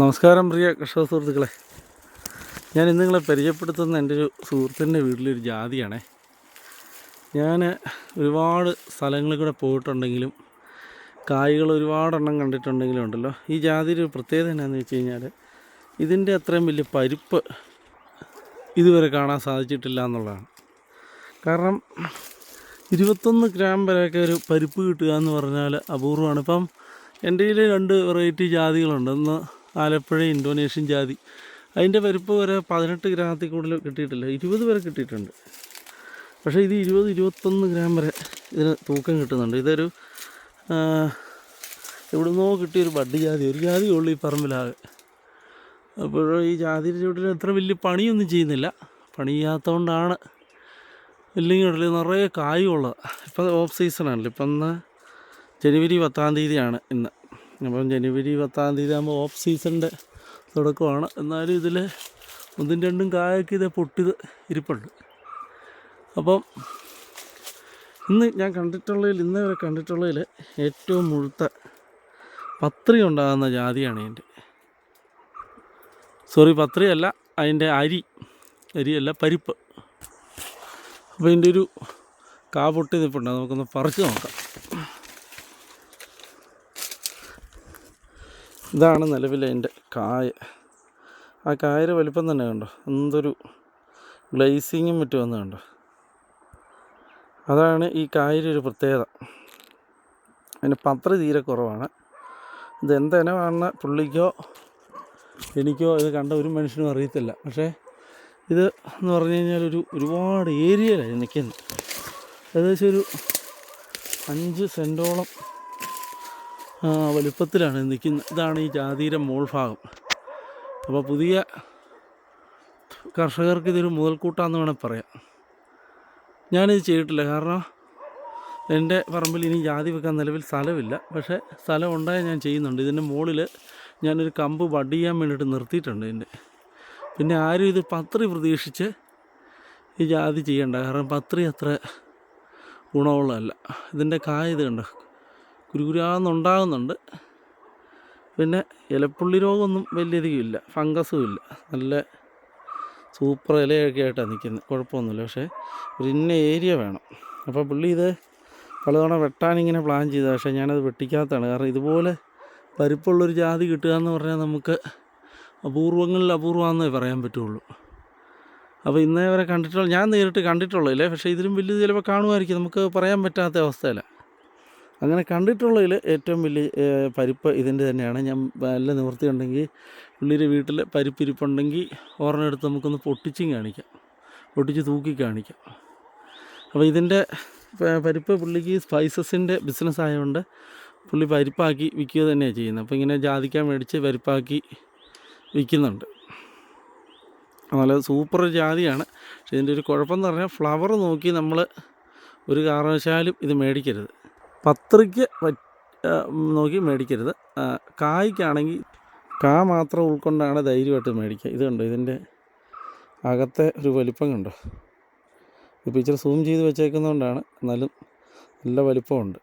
നമസ്കാരം പ്രിയ കർഷക സുഹൃത്തുക്കളെ. ഞാൻ ഇന്ന് നിങ്ങളെ പരിചയപ്പെടുത്തുന്ന എന്റെ ഒരു സുഹൃത്തിന്റെ വീട്ടിലൊരു ജാതിയാണേ. ഞാൻ ഒരുപാട് സ്ഥലങ്ങളിൽ കൂടെ പോയിട്ടുണ്ടെങ്കിലും കായ്കൾ ഒരുപാടെണ്ണം കണ്ടിട്ടുണ്ടെങ്കിലും ഉണ്ടല്ലോ. ഈ ജാതിയുടെ ഒരു പ്രത്യേകത എന്നാന്ന് വെച്ച് കഴിഞ്ഞാൽ ഇതിന്റെ അത്രയും വലിയ പരിപ്പ് ഇതുവരെ കാണാൻ സാധിച്ചിട്ടില്ല എന്നുള്ളതാണ്. കാരണം ഇരുപത്തൊന്ന് ഗ്രാം വരെയൊക്കെ ഒരു പരിപ്പ് കിട്ടുക എന്ന് പറഞ്ഞാൽ അപൂർവമാണ്. ഇപ്പം എന്റെ കയ്യിൽ രണ്ട് വെറൈറ്റി ജാതികളുണ്ട്. ഒന്ന് ആലപ്പുഴ ഇന്തോനേഷ്യൻ ജാതി. അതിന്റെ പരിപ്പ് വരെ പതിനെട്ട് ഗ്രാമത്തിൽ കൂടുതൽ കിട്ടിയിട്ടില്ല. ഇരുപത് വരെ കിട്ടിയിട്ടുണ്ട്. പക്ഷേ ഇത് ഇരുപത് ഇരുപത്തൊന്ന് ഗ്രാം വരെ ഇതിന് തൂക്കം കിട്ടുന്നുണ്ട്. ഇതൊരു എവിടുന്നോ കിട്ടിയൊരു ബഡ് ജാതി. ഒരു ജാതി ഉള്ളു ഈ പറമ്പിലാകെ. അപ്പോൾ ഈ ജാതിയുടെ ചുവട്ടിൽ അത്ര വലിയ പണിയൊന്നും ചെയ്യുന്നില്ല. പണി ചെയ്യാത്തതുകൊണ്ടാണ് ഇല്ലെങ്കിൽ ഉടനെ നിറയെ കായുള്ളത്. ഇപ്പം ഓഫ് സീസണാണല്ലോ ഇപ്പം ഇന്ന് ജനുവരി പത്താം തീയതിയാണ് ഇന്ന്. അപ്പം ജനുവരി പത്താം തീയതി ആകുമ്പോൾ ഓഫ് സീസണിന്റെ തുടക്കമാണ്. എന്നാലും ഇതിൽ ഒന്നും രണ്ടും കായൊക്കെ ഇത് പൊട്ടിത് ഇരിപ്പുണ്ട്. അപ്പം ഇന്ന് ഞാൻ കണ്ടിട്ടുള്ളതിൽ ഇന്ന് വരെ കണ്ടിട്ടുള്ളതിൽ ഏറ്റവും മുഴുത്ത പത്രി ഉണ്ടാകുന്ന ജാതിയാണ് എന്റെ സോറി പത്രിയല്ല അതിന്റെ അരി. അരിയല്ല പരിപ്പ്. അപ്പോൾ ഇതിന്റെ ഒരു കാ പൊട്ടി നിൽപ്പുണ്ട് നമുക്കൊന്ന് പറിച്ച് നോക്കാം. ഇതാണ് നിലവിൽ അതിന്റെ കായ. ആ കായയുടെ വലിപ്പം തന്നെ കണ്ടോ? എന്തൊരു ഗ്ലേസിങ്ങും മറ്റും കണ്ടോ? അതാണ് ഈ കായയുടെ ഒരു പ്രത്യേകത. അതിന് പത്ര തീരെ കുറവാണ്. ഇത് എന്തിനമാണെന്ന് പുള്ളിക്കോ എനിക്കോ ഇത് കണ്ട ഒരു മനുഷ്യനും അറിയത്തില്ല. പക്ഷേ ഇത് എന്ന് പറഞ്ഞു കഴിഞ്ഞാൽ ഒരു ഒരുപാട് ഏരിയയിലായി നിൽക്കുന്നത്. ഏകദേശം ഒരു അഞ്ച് സെന്റോളം വലുപ്പത്തിലാണ് നിൽക്കുന്നത് ഇതാണ് ഈ ജാതിയുടെ മോൾ ഭാഗം. അപ്പോൾ പുതിയ കർഷകർക്ക് ഇതൊരു മുതൽക്കൂട്ടാന്ന് വേണേൽ പറയാം. ഞാനിത് ചെയ്തിട്ടില്ല കാരണം എന്റെ പറമ്പിൽ ഇനി ജാതി വെക്കാൻ നിലവിൽ സ്ഥലമില്ല. പക്ഷേ സ്ഥലം ഉണ്ടായാൽ ഞാൻ ചെയ്യുന്നുണ്ട്. ഇതിന്റെ മുകളിൽ ഞാനൊരു കമ്പ് ബഡ് ചെയ്യാൻ വേണ്ടിയിട്ട് നിർത്തിയിട്ടുണ്ട് ഇതിന്റെ. പിന്നെ ആരും ഇത് പത്രി പ്രതീക്ഷിച്ച് ഈ ജാതി ചെയ്യണ്ട കാരണം പത്രി അത്ര ഗുണമുള്ളതല്ല. ഇതിന്റെ കായ ഇത് കണ്ടോ? കുരുകുരാന്നുണ്ടാകുന്നുണ്ട്. പിന്നെ ഇലപ്പുള്ളി രോഗമൊന്നും വലിയധികം ഇല്ല. ഫംഗസും ഇല്ല. നല്ല സൂപ്പർ ഇലയൊക്കെ ആയിട്ടാണ് നിൽക്കുന്നത്. കുഴപ്പമൊന്നുമില്ല. പക്ഷേ ഒരു ഇന്ന ഏരിയ വേണം. അപ്പോൾ പുള്ളി ഇത് പലതവണ വെട്ടാനിങ്ങനെ പ്ലാൻ ചെയ്ത. പക്ഷേ ഞാനത് വെട്ടിക്കാത്തതാണ്. കാരണം ഇതുപോലെ പരിപ്പുള്ളൊരു ജാതി കിട്ടുക എന്ന് പറഞ്ഞാൽ നമുക്ക് അപൂർവങ്ങളിൽ അപൂർവമാണെന്നേ പറയാൻ പറ്റുള്ളൂ. അപ്പോൾ ഇന്നേ വരെ കണ്ടിട്ടുള്ള ഞാൻ നേരിട്ട് കണ്ടിട്ടുള്ളൂ അല്ലേ പക്ഷേ ഇതിലും വലിയ ചിലപ്പോൾ കാണുമായിരിക്കും. നമുക്ക് പറയാൻ പറ്റാത്ത അവസ്ഥയിലാണ് അങ്ങനെ കണ്ടിട്ടുള്ളതിൽ ഏറ്റവും വലിയ പരിപ്പ് ഇതിന്റെ തന്നെയാണ്. ഞാൻ നല്ല നിവൃത്തിയുണ്ടെങ്കിൽ പുള്ളിയുടെ വീട്ടിൽ പരിപ്പിരിപ്പുണ്ടെങ്കിൽ ഒരെണ്ണം എടുത്ത് നമുക്കൊന്ന് പൊട്ടിച്ചും കാണിക്കാം. പൊട്ടിച്ച് തൂക്കി കാണിക്കാം. അപ്പോൾ ഇതിന്റെ പരിപ്പ് പുള്ളിക്ക് സ്പൈസസിന്റെ ബിസിനസ് ആയതുകൊണ്ട് പുള്ളി പരിപ്പാക്കി വിൽക്കുക തന്നെയാണ് ചെയ്യുന്നത്. അപ്പോൾ ഇങ്ങനെ ജാതിക്കാൻ മേടിച്ച് പരിപ്പാക്കി വിൽക്കുന്നുണ്ട്. നല്ല സൂപ്പർ ജാതിയാണ്. പക്ഷേ ഇതിന്റെ ഒരു കുഴപ്പമെന്ന് പറഞ്ഞാൽ ഫ്ലവർ നോക്കി നമ്മൾ ഒരു കാരണവശാലും ഇത് മേടിക്കരുത്. പത്രിക്ക് നോക്കി മേടിക്കരുത്. കായ്ക്കാണെങ്കിൽ കാ മാത്രം ഉൾക്കൊണ്ടാണ് ധൈര്യമായിട്ട് മേടിക്കുക. ഇത് കണ്ടോ? ഇതിന്റെ അകത്തെ ഒരു വലിപ്പം കണ്ടോ? ഇപ്പോൾ ഇച്ചിരി സൂം ചെയ്ത് വെച്ചേക്കുന്നതുകൊണ്ടാണ് എന്നാലും നല്ല വലിപ്പമുണ്ട്.